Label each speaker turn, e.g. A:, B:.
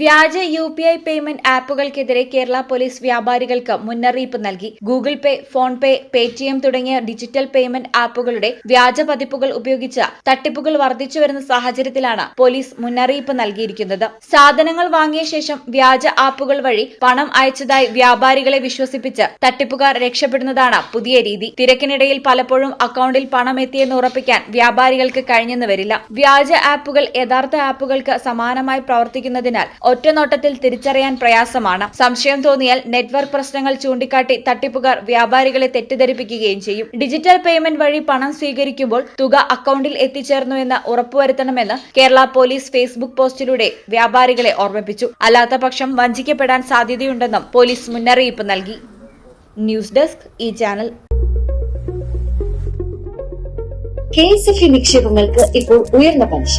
A: വ്യാജ U P I payment ആപ്പുകൾക്കെതിരെ Kerala police വ്യാപാരികൾക്ക് മുന്നറിയിപ്പ് നൽകി. Google Pay PhonePe Paytm തുടങ്ങിയ ഡിജിറ്റൽ പേയ്മെന്റ് ആപ്പുകളുടെ വ്യാജ പതിപ്പുകൾ ഉപയോഗിച്ച് തട്ടിപ്പുകൾ വർദ്ധിച്ചു വരുന്ന സാഹചര്യത്തിലാണ് പോലീസ് മുന്നറിയിപ്പ് നൽകിയിരിക്കുന്നത്. സാധനങ്ങൾ വാങ്ങിയ ശേഷം വ്യാജ ആപ്പുകൾ വഴി പണം അയച്ചതായി വ്യാപാരികളെ വിശ്വസിപ്പിച്ച് തട്ടിപ്പുകാർ രക്ഷപ്പെടുന്നതാണ് പുതിയ രീതി. തിരക്കിനിടയിൽ പലപ്പോഴും അക്കൗണ്ടിൽ പണം എത്തിയെന്ന് ഉറപ്പിക്കാൻ വ്യാപാരികൾക്ക് കഴിഞ്ഞെന്ന് വരില്ല. വ്യാജ ആപ്പുകൾ യഥാർത്ഥ ആപ്പുകൾക്ക് സമാനമായി പ്രവർത്തിക്കുന്നതിനാൽ ഒറ്റനോട്ടത്തിൽ തിരിച്ചറിയാൻ പ്രയാസമാണ്. സംശയം തോന്നിയാൽ നെറ്റ്വർക്ക് പ്രശ്നങ്ങൾ ചൂണ്ടിക്കാട്ടി തട്ടിപ്പുകാർ വ്യാപാരികളെ തെറ്റിദ്ധരിപ്പിക്കുകയും ചെയ്യും. ഡിജിറ്റൽ പേയ്മെന്റ് വഴി പണം സ്വീകരിക്കുമ്പോൾ തുക അക്കൗണ്ടിൽ എത്തിച്ചേർന്നു എന്ന് ഉറപ്പുവരുത്തണമെന്ന് കേരള പോലീസ് ഫേസ്ബുക്ക് പോസ്റ്റിലൂടെ വ്യാപാരികളെ ഓർമ്മിപ്പിച്ചു. അല്ലാത്ത പക്ഷം വഞ്ചിക്കപ്പെടാൻ സാധ്യതയുണ്ടെന്നും പോലീസ് മുന്നറിയിപ്പ് നൽകി. ന്യൂസ് ഡെസ്ക് ഈ ചാനൽ.
B: കെ എസ് എഫ് നിക്ഷേപങ്ങൾക്ക് ഇപ്പോൾ ഉയർന്ന പലിശ.